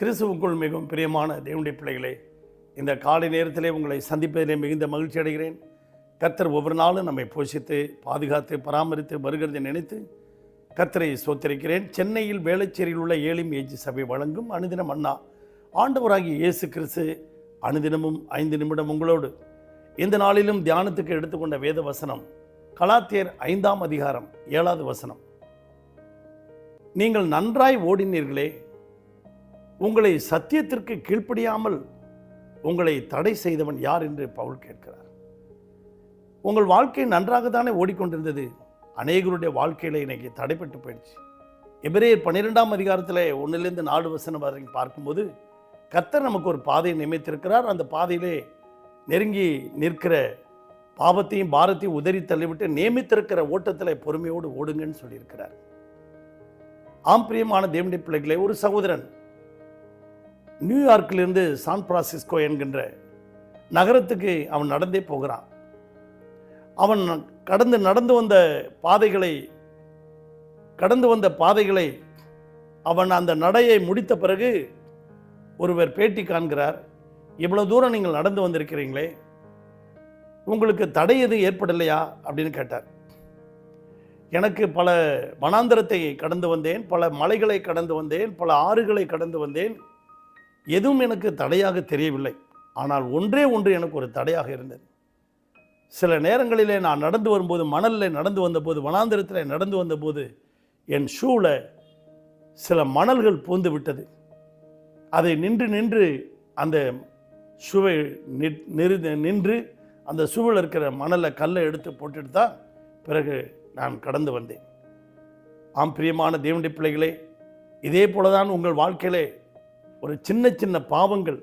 கிறிஸ்துவுக்குள் மிகவும் பிரியமான தேவனுடைய பிள்ளைகளே இந்த காலை நேரத்திலே உங்களை சந்திப்பதிலே மிகுந்த மகிழ்ச்சி அடைகிறேன். கர்த்தர் ஒவ்வொரு நாளும் நம்மை போஷித்து பாதுகாத்து பராமரித்து வருகிறதை நினைத்து கர்த்தரை சோத்தரிக்கிறேன் சென்னையில் வேளச்சேரியில் உள்ள ஏழிம் ஏஜி சபை வழங்கும் அனுதினம் அண்ணா ஆண்டவராகிய இயேசு கிறிஸ்து அனுதினமும் ஐந்து நிமிடம் உங்களோடு. இந்த நாளிலும் தியானத்துக்கு எடுத்துக்கொண்ட வேத வசனம் கலாத்தியர் ஐந்தாம் அதிகாரம் ஏழாவது வசனம். நீங்கள் நன்றாய் ஓடினீர்களே உங்களை சத்தியத்திற்கு கீழ்ப்படியாமல் உங்களை தடை செய்தவன் யார் என்று பவுல் கேட்கிறார். உங்கள் வாழ்க்கை நன்றாக தானே ஓடிக்கொண்டிருந்தது. அநேகருடைய வாழ்க்கையில் இன்னைக்கு தடைப்பட்டு போயிடுச்சு. எபிரேயர் பன்னிரெண்டாம் அதிகாரத்தில் ஒன்றுலேருந்து நாலு வசனம் வரைக்கும் பார்க்கும்போது கத்தர் நமக்கு ஒரு பாதையை நியமித்திருக்கிறார். அந்த பாதையிலே நெருங்கி நிற்கிற பாவத்தையும் பாரத்தையும் உதறி தள்ளிவிட்டு நியமித்திருக்கிற ஓட்டத்தில் பொறுமையோடு ஓடுங்கன்னு சொல்லியிருக்கிறார். ஆம் பிரியமான தேவனுடைய பிள்ளைகளே ஒரு சகோதரன் நியூயார்க்கிலிருந்து சான் பிரான்சிஸ்கோ என்கின்ற நகரத்துக்கு அவன் நடந்தே போகிறான். அவன் கடந்து நடந்து வந்த பாதைகளை கடந்து வந்த பாதைகளை அவன் அந்த நடையை முடித்த பிறகு ஒருவர் பேட்டி காண்கிறார். இவ்வளோ தூரம் நீங்கள் நடந்து வந்திருக்கிறீங்களே உங்களுக்கு தடை எதுவும் ஏற்படலையா? அப்படின்னு கேட்டார். எனக்கு பல வனாந்தரத்தை கடந்து வந்தேன் பல மலைகளை கடந்து வந்தேன் பல ஆறுகளை கடந்து வந்தேன் எதுவும் எனக்கு தடையாக தெரியவில்லை. ஆனால் ஒன்றே ஒன்று எனக்கு ஒரு தடையாக இருந்தது. சில நேரங்களிலே நான் நடந்து வரும்போது மணலில் நடந்து வந்தபோது வனாந்திரத்தில் நடந்து வந்தபோது என் ஷூவில் சில மணல்கள் பூந்து விட்டது. அதை நின்று நின்று அந்த சுவை நி- நிறு நின்று அந்த சுவில் இருக்கிற மணலை கல்லை எடுத்து போட்டுட்டு தான் பிறகு நான் கடந்து வந்தேன். ஆம் பிரியமான தேவனுடைய பிள்ளைகளே இதே போல தான் உங்கள் வாழ்க்கையிலே ஒரு சின்ன சின்ன பாவங்கள்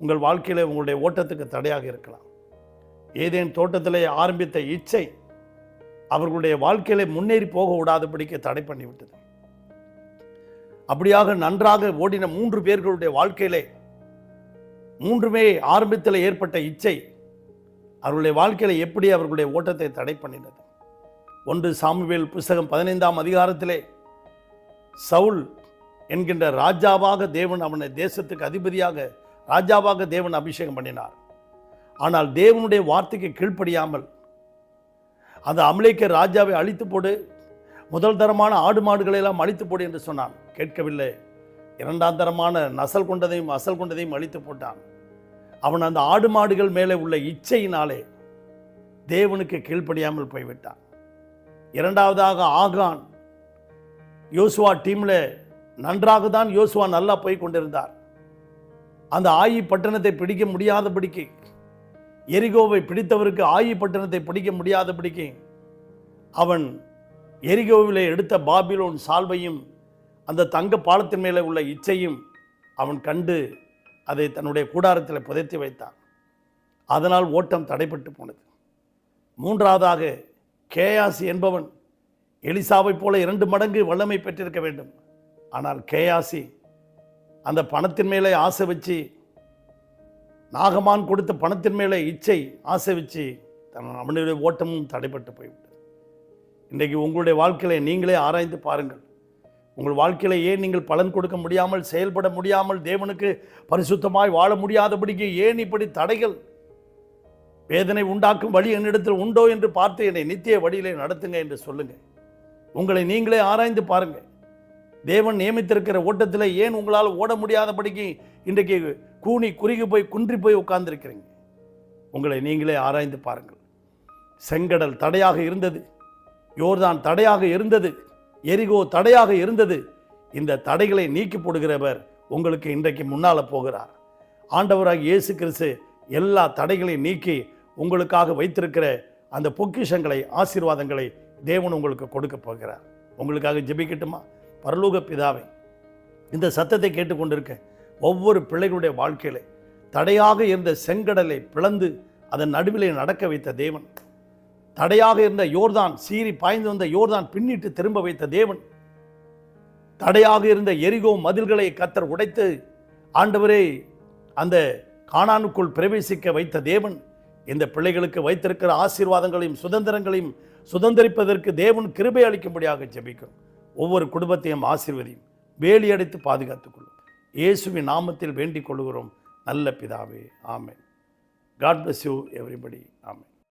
உங்கள் வாழ்க்கையில் உங்களுடைய ஓட்டத்துக்கு தடையாக இருக்கலாம். ஏதேன் தோட்டத்திலே ஆரம்பித்த இச்சை அவர்களுடைய வாழ்க்கையிலே முன்னேறி போக விடாதபடிக்கு தடை பண்ணிவிட்டது. அப்படியாக நன்றாக ஓடின மூன்று பேர்களுடைய வாழ்க்கையிலே மூன்றுமே ஆரம்பத்தில் ஏற்பட்ட இச்சை அவர்களுடைய வாழ்க்கையில் எப்படி அவர்களுடைய ஓட்டத்தை தடை பண்ணினது? ஒன்று சாமுவேல் புஸ்தகம் பதினைந்தாம் அதிகாரத்திலே சவுல் என்கின்ற ராஜாவாக தேவன் அவனை தேசத்துக்கு அதிபதியாக ராஜாவாக தேவன் அபிஷேகம் பண்ணினார். ஆனால் தேவனுடைய வார்த்தைக்கு கீழ்ப்படியாமல் அந்த அமலேக்க ராஜாவை அழித்து போடு முதல் தரமான ஆடு மாடுகளை எல்லாம் அழித்து போடு என்று சொன்னான். கேட்கவில்லை. இரண்டாம் தரமான நசல் கொண்டதையும் அசல் கொண்டதையும் அழித்து போட்டான். அவன் அந்த ஆடு மாடுகள் மேலே உள்ள இச்சையினாலே தேவனுக்கு கீழ்ப்படியாமல் போய்விட்டான். இரண்டாவதாக ஆகான் யோசுவா டீமில் நன்றாக தான் யோசுவா நல்லா போய் கொண்டிருந்தார். அந்த ஆயி பட்டணத்தை பிடிக்க முடியாதபடிக்கு எரிகோவை பிடித்தவருக்கு ஆயி பட்டணத்தை பிடிக்க முடியாதபடிக்கு அவன் எரிகோவிலே எடுத்த பாபிலோன் சால்வையும் அந்த தங்க பாலத்தின் மேலே உள்ள இச்சையும் அவன் கண்டு அதை தன்னுடைய கூடாரத்தில் புதைத்து வைத்தான். அதனால் ஓட்டம் தடைப்பட்டு போனது. மூன்றாவதாக கேயாசி என்பவன் எலிசாவைப் போல இரண்டு மடங்கு வல்லமை பெற்றிருக்க வேண்டும். ஆனால் கேயாசி அந்த பணத்தின் மேலே ஆசை வச்சு நாகமான் கொடுத்த பணத்தின் மேலே இச்சை ஆசை வச்சு தன் அவனுடைய ஓட்டமும் தடைப்பட்டு போய்விட்டது. இன்றைக்கு உங்களுடைய வாழ்க்கையில நீங்களே ஆராய்ந்து பாருங்கள். உங்கள் வாழ்க்கையில ஏன் நீங்கள் பலன் கொடுக்க முடியாமல் செயல்பட முடியாமல் தேவனுக்கு பரிசுத்தமாய் வாழ முடியாதபடிக்கு ஏன் இப்படி தடைகள்? வேதனை உண்டாக்கும் வழி என்னிடத்தில் உண்டோ என்று பார்த்து என்னை நித்திய வழியிலே நடத்துங்க என்று சொல்லுங்கள். உங்களை நீங்களே ஆராய்ந்து பாருங்கள். தேவன் நியமித்திருக்கிற ஓட்டத்தில் ஏன் உங்களால் ஓட முடியாதபடிக்கு இன்றைக்கு கூனி குறுகி போய் குன்றி போய் உட்கார்ந்துருக்கிறீங்க? உங்களை நீங்களே ஆராய்ந்து பாருங்கள். செங்கடல் தடையாக இருந்தது. யோர்தான் தடையாக இருந்தது. எரிகோ தடையாக இருந்தது. இந்த தடைகளை நீக்கி போடுகிறவர் உங்களுக்கு இன்றைக்கு முன்னால் போகிறார். ஆண்டவராக இயேசு கிறிஸ்து எல்லா தடைகளையும் நீக்கி உங்களுக்காக வைத்திருக்கிற அந்த பொக்கிஷங்களை ஆசீர்வாதங்களை தேவன் உங்களுக்கு கொடுக்க போகிறார். உங்களுக்காக ஜெபிக்கட்டுமா? பரலோக பிதாவை இந்த சத்தத்தை கேட்டுக்கொண்டிருக்க ஒவ்வொரு பிள்ளைகளுடைய வாழ்க்கையில தடையாக இருந்த செங்கடலை பிளந்து அதன் நடுவிலே நடக்க வைத்த தேவன். தடையாக இருந்த யோர்தான் சீறி பாய்ந்து வந்த யோர்தான் பின்னிட்டு திரும்ப வைத்த தேவன். தடையாக இருந்த எரிகோ மதில்களை கத்தர் உடைத்து ஆண்டவரே அந்த காணானுக்குள் பிரவேசிக்க வைத்த தேவன். இந்த பிள்ளைகளுக்கு வைத்திருக்கிற ஆசீர்வாதங்களையும் சுதந்திரங்களையும் சுதந்திரிப்பதற்கு தேவன் கிருபை அளிக்கும்படியாக ஜெபிக்கும் ஒவ்வொரு குடும்பத்தையும் ஆசிர்வதியும். வேலி அடைத்து பாதுகாத்துக் கொள்ளும் இயேசுவின் நாமத்தில் வேண்டிக் கொள்கிறோம் நல்ல பிதாவே. ஆமேன். God bless you everybody amen.